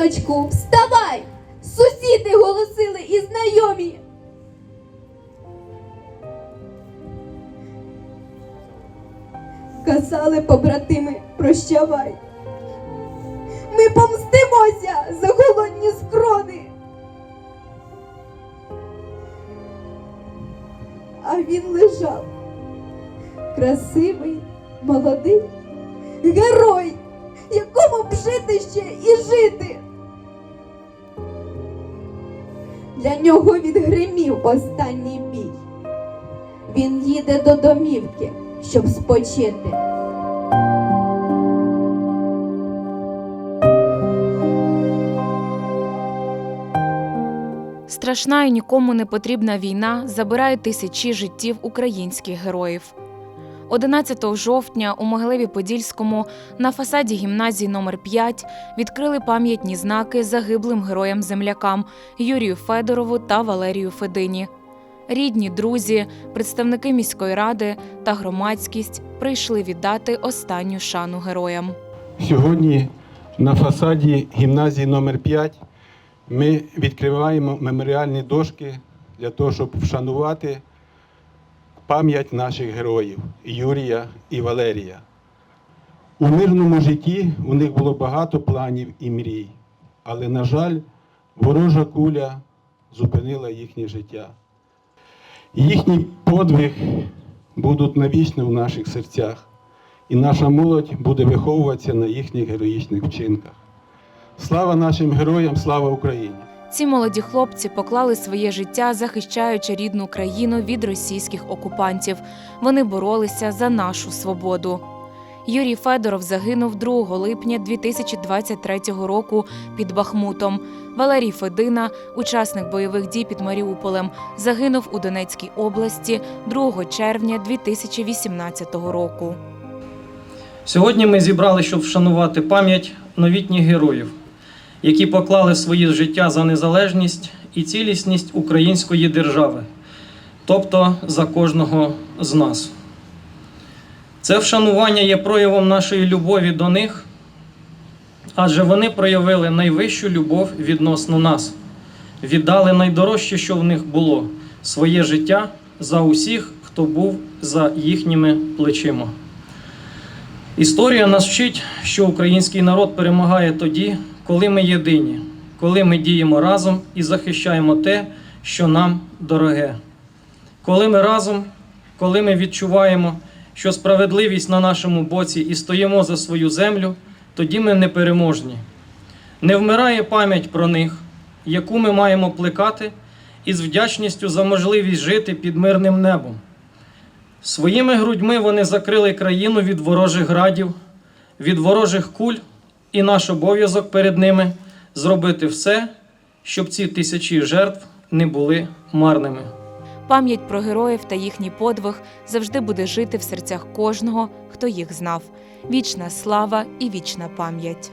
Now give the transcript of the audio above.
Синочку, вставай! Сусіди голосили і знайомі. Казали побратими, прощавай. Ми помстимося за голодні скрони. А він лежав. Красивий, молодий, герой, якому б жити ще і жити. Для нього відгримів останній бій. Він їде до домівки, щоб спочити. Страшна і нікому не потрібна війна забирає тисячі життів українських героїв. 11 жовтня у Могилеві-Подільському на фасаді гімназії номер 5 відкрили пам'ятні знаки загиблим героям-землякам Юрію Федорову та Валерію Федині. Рідні, друзі, представники міської ради та громадськість прийшли віддати останню шану героям. Сьогодні на фасаді гімназії номер 5 ми відкриваємо меморіальні дошки для того, щоб вшанувати пам'ять наших героїв Юрія і Валерія. У мирному житті у них було багато планів і мрій, але, на жаль, ворожа куля зупинила їхнє життя. Їхній подвиг будуть навічно в наших серцях і наша молодь буде виховуватися на їхніх героїчних вчинках. Слава нашим героям, слава Україні! Ці молоді хлопці поклали своє життя, захищаючи рідну країну від російських окупантів. Вони боролися за нашу свободу. Юрій Федоров загинув 2 липня 2023 року під Бахмутом. Валерій Федина, учасник бойових дій під Маріуполем, загинув у Донецькій області 2 червня 2018 року. Сьогодні ми зібрали, щоб вшанувати пам'ять новітніх героїв, які поклали своє життя за незалежність і цілісність української держави, тобто за кожного з нас. Це вшанування є проявом нашої любові до них, адже вони проявили найвищу любов відносно нас, віддали найдорожче, що в них було своє життя за усіх, хто був за їхніми плечима. Історія нас вчить, що український народ перемагає тоді, коли ми єдині, коли ми діємо разом і захищаємо те, що нам дороге. Коли ми разом, коли ми відчуваємо, що справедливість на нашому боці і стоїмо за свою землю, тоді ми непереможні. Не вмирає пам'ять про них, яку ми маємо плекати, із вдячністю за можливість жити під мирним небом. Своїми грудьми вони закрили країну від ворожих градів, від ворожих куль, і наш обов'язок перед ними зробити все, щоб ці тисячі жертв не були марними. Пам'ять про героїв та їхній подвиг завжди буде жити в серцях кожного, хто їх знав. Вічна слава і вічна пам'ять.